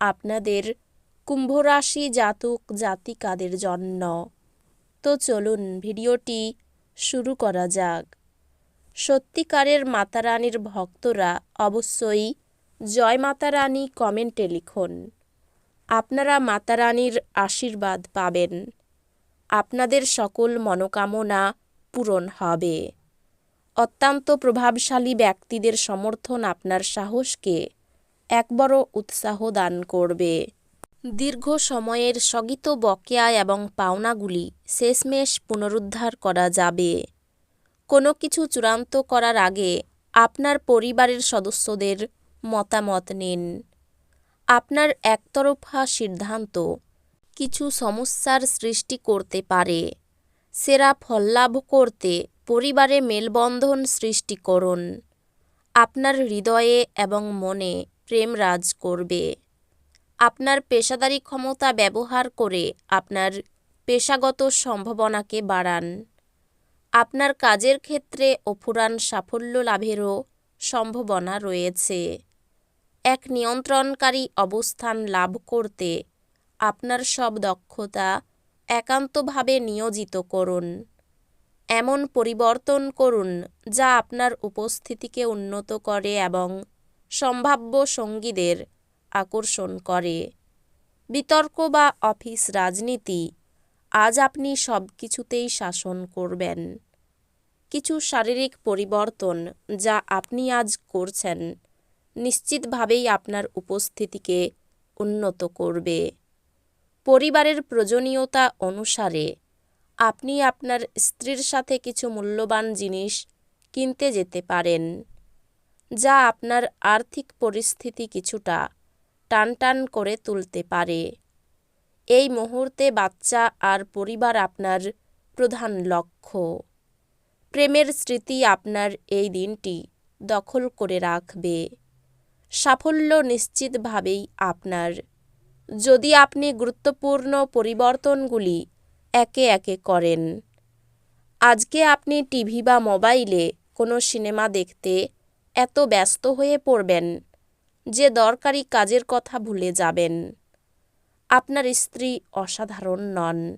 আপনাদের কুম্ভরাশি জাতক জাতিকাদের জন্য। তো চলুন ভিডিওটি শুরু করা যাক। সত্যিকারের মাতারানীর ভক্তরা অবশ্যই জয় মাতা রানী কমেন্টে লিখুন। আপনারা মাতারানীর আশীর্বাদ পাবেন। আপনাদের সকল মনোকামনা পূরণ হবে। অত্যন্ত প্রভাবশালী ব্যক্তিদের সমর্থন আপনার সাহসকে এক বড় উৎসাহ দান করবে। দীর্ঘ সময়ের স্থগিত বকেয়া এবং পাওনাগুলি শেষমেশ পুনরুদ্ধার করা যাবে। কোনো কিছু চূড়ান্ত করার আগে আপনার পরিবারের সদস্যদের মতামত নিন। আপনার একতরফা সিদ্ধান্ত কিছু সমস্যার সৃষ্টি করতে পারে। সেরা ফললাভ করতে পরিবারে মেলবন্ধন সৃষ্টি করুন। আপনার হৃদয়ে এবং মনে প্রেম রাজ করবে। আপনার পেশাদারি ক্ষমতা ব্যবহার করে আপনার পেশাগত সম্ভাবনাকে বাড়ান। আপনার কাজের ক্ষেত্রে অফুরান সাফল্য লাভেরও সম্ভাবনা রয়েছে। এক নিয়ন্ত্রণকারী অবস্থান লাভ করতে আপনার সব দক্ষতা একান্তভাবে নিয়োজিত করুন। এমন পরিবর্তন করুন যা আপনার উপস্থিতিকে উন্নত করে এবং সম্ভাব্য সঙ্গীদের আকর্ষণ করে। বিতর্ক বা অফিস রাজনীতি, আজ আপনি সব কিছুতেই শাসন করবেন। কিছু শারীরিক পরিবর্তন যা আপনি আজ করছেন, নিশ্চিতভাবেই আপনার উপস্থিতিকে উন্নত করবে। পরিবারের প্রয়োজনীয়তা অনুসারে, আপনি আপনার স্ত্রীর সাথে কিছু মূল্যবান জিনিস কিনতে যেতে পারেন। যা আপনার আর্থিক পরিস্থিতি কিছুটা টানটান করে তুলতে পারে। এই মুহূর্তে বাচ্চা আর পরিবার আপনার প্রধান লক্ষ্য। প্রেমের স্মৃতি আপনার এই দিনটি দখল করে রাখবে। সাফল্য নিশ্চিতভাবেই আপনার। যদি আপনি গুরুত্বপূর্ণ পরিবর্তনগুলি একে একে করেন। আজকে আপনি টিভি বা মোবাইলে কোনো সিনেমা দেখতে এত ব্যস্ত হয়ে পড়বেন যে দরকারি কাজের কথা ভুলে যাবেন। আপনার স্ত্রী অসাধারণ নন।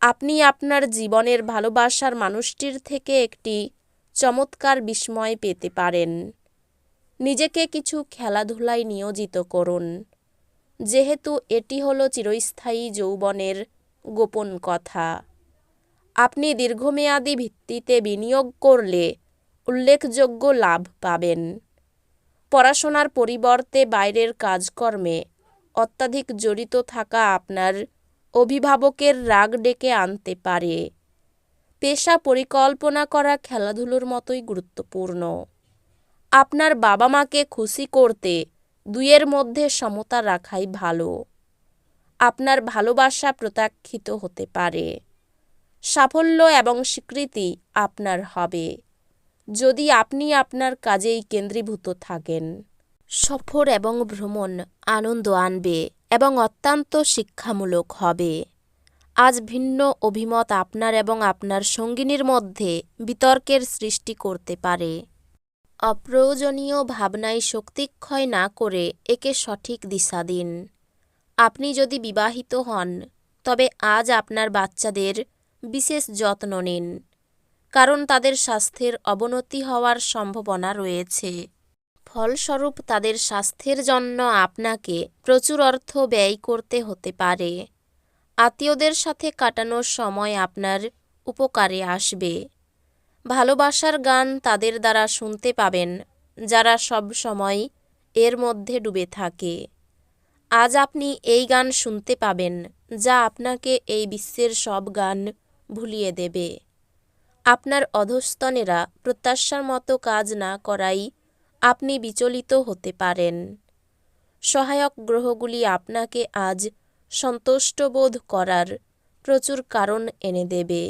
আপনি আপনার জীবনের ভালোবাসার মানুষটির থেকে একটি চমৎকার বিস্ময় পেতে পারেন। নিজেকে কিছু খেলাধুলায় নিয়োজিত করুন। যেহেতু এটি হলো চিরস্থায়ী যৌবনের গোপন কথা। আপনি দীর্ঘমেয়াদী ভিত্তিতে বিনিয়োগ করলে উল্লেখযোগ্য লাভ পাবেন। পড়াশোনার পরিবর্তে বাইরের কাজকর্মে অত্যাধিক জড়িত থাকা আপনার অভিভাবকের রাগ ডেকে আনতে পারে। পেশা পরিকল্পনা করা খেলাধুলোর মতোই গুরুত্বপূর্ণ। আপনার বাবা মাকে খুশি করতে দুইয়ের মধ্যে সমতা রাখাই ভালো। আপনার ভালোবাসা প্রত্যাখ্যিত হতে পারে। সাফল্য এবং স্বীকৃতি আপনার হবে। যদি আপনি আপনার কাজেই কেন্দ্রীভূত থাকেন। সফর এবং ভ্রমণ আনন্দ আনবে এবং অত্যন্ত শিক্ষামূলক হবে। আজ ভিন্ন অভিমত আপনার এবং আপনার সঙ্গিনীর মধ্যে বিতর্কের সৃষ্টি করতে পারে। অপ্রয়োজনীয় ভাবনায় শক্তিক্ষয় না করে একে সঠিক দিশা দিন। আপনি যদি বিবাহিত হন, তবে আজ আপনার বাচ্চাদের বিশেষ যত্ন নিন। কারণ তাদের স্বাস্থ্যের অবনতি হওয়ার সম্ভাবনা রয়েছে। ফলস্বরূপ, তাদের স্বাস্থ্যের জন্য আপনাকে প্রচুর অর্থ ব্যয় করতে হতে পারে। আত্মীয়দের সাথে কাটানোর সময় আপনার উপকারে আসবে। ভালোবাসার গান তাদের দ্বারা শুনতে পাবেন, যারা সব সময় এর মধ্যে ডুবে থাকে। আজ আপনি এই গান শুনতে পাবেন, যা আপনাকে এই বিশ্বের সব গান ভুলিয়ে দেবে। আপনার অধস্তনেরা প্রত্যাশার মতো কাজ না করাই আপনি বিচলিত হতে পারেন। সহায়ক গ্রহগুলি আপনাকে আজ সন্তুষ্টবোধ করার প্রচুর কারণ এনে দেবে।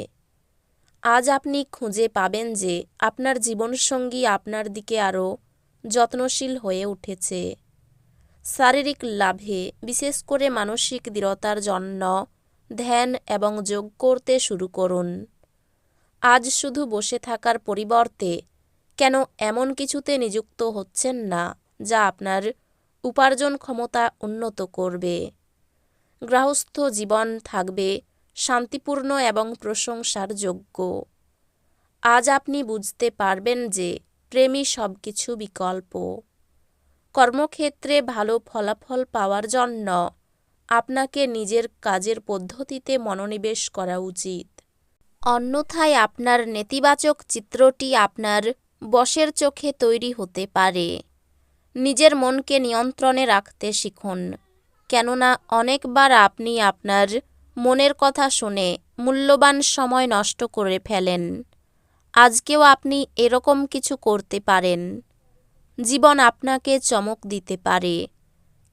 আজ আপনি খুঁজে পাবেন যে আপনার জীবনসঙ্গী আপনার দিকে আরও যত্নশীল হয়ে উঠেছে। শারীরিক লাভে বিশেষ করে মানসিক দৃঢ়তার জন্য ধ্যান এবং যোগ করতে শুরু করুন। আজ শুধু বসে থাকার পরিবর্তে কেন এমন কিছুতে নিযুক্ত হচ্ছেন না যা আপনার উপার্জন ক্ষমতা উন্নত করবে? গৃহস্থ জীবন থাকবে শান্তিপূর্ণ এবং প্রশংসার যোগ্য। আজ আপনি বুঝতে পারবেন যে প্রেমই সব কিছু বিকল্প। কর্মক্ষেত্রে ভালো ফলাফল পাওয়ার জন্য আপনাকে নিজের কাজের পদ্ধতিতে মনোনিবেশ করা উচিত। অন্যথায় আপনার নেতিবাচক চিত্রটি আপনার বশের চোখে তৈরি হতে পারে। নিজের মনকে নিয়ন্ত্রণে রাখতে শিখুন। কেননা অনেকবার আপনি আপনার মনের কথা শুনে মূল্যবান সময় নষ্ট করে ফেলেন। আজকেও আপনি এরকম কিছু করতে পারেন। জীবন আপনাকে চমক দিতে পারে।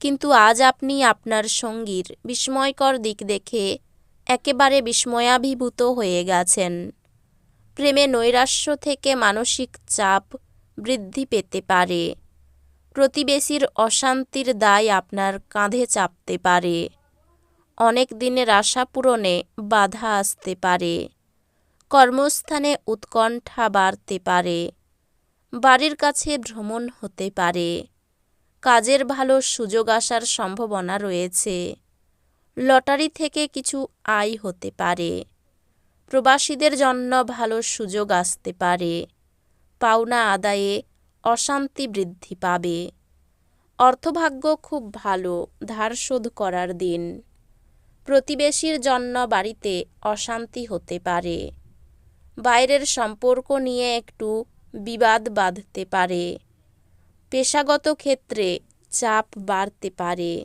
কিন্তু আজ আপনি আপনার সঙ্গীর বিস্ময়কর দিক দেখে একেবারে বিস্ময়াভিভূত হয়ে গেছেন। প্রেমে নৈরাশ্য থেকে মানসিক চাপ বৃদ্ধি পেতে পারে। প্রতিবেশীর অশান্তির দায় আপনার কাঁধে চাপতে পারে। অনেক দিনের আশা পূরণে বাধা আসতে পারে। কর্মস্থানে উৎকণ্ঠা বাড়তে পারে। বাড়ির কাছে ভ্রমণ হতে পারে। কাজের ভালো সুযোগ আসার সম্ভাবনা রয়েছে। লটারি থেকে কিছু আয় হতে পারে। প্রবাসীদের জন্য ভালো সুযোগ আসতে পারে। পাওনা আদায়ে অশান্তি বৃদ্ধি পাবে। অর্থভাগ্য খুব ভালো, ধার শোধ করার দিন। প্রতিবেশীর জন্য বাড়িতে অশান্তি হতে পারে। বাইরের সম্পর্ক নিয়ে একটু বিবাদ বাঁধতে পারে। পেশাগত ক্ষেত্রে চাপ বাড়তে পারে।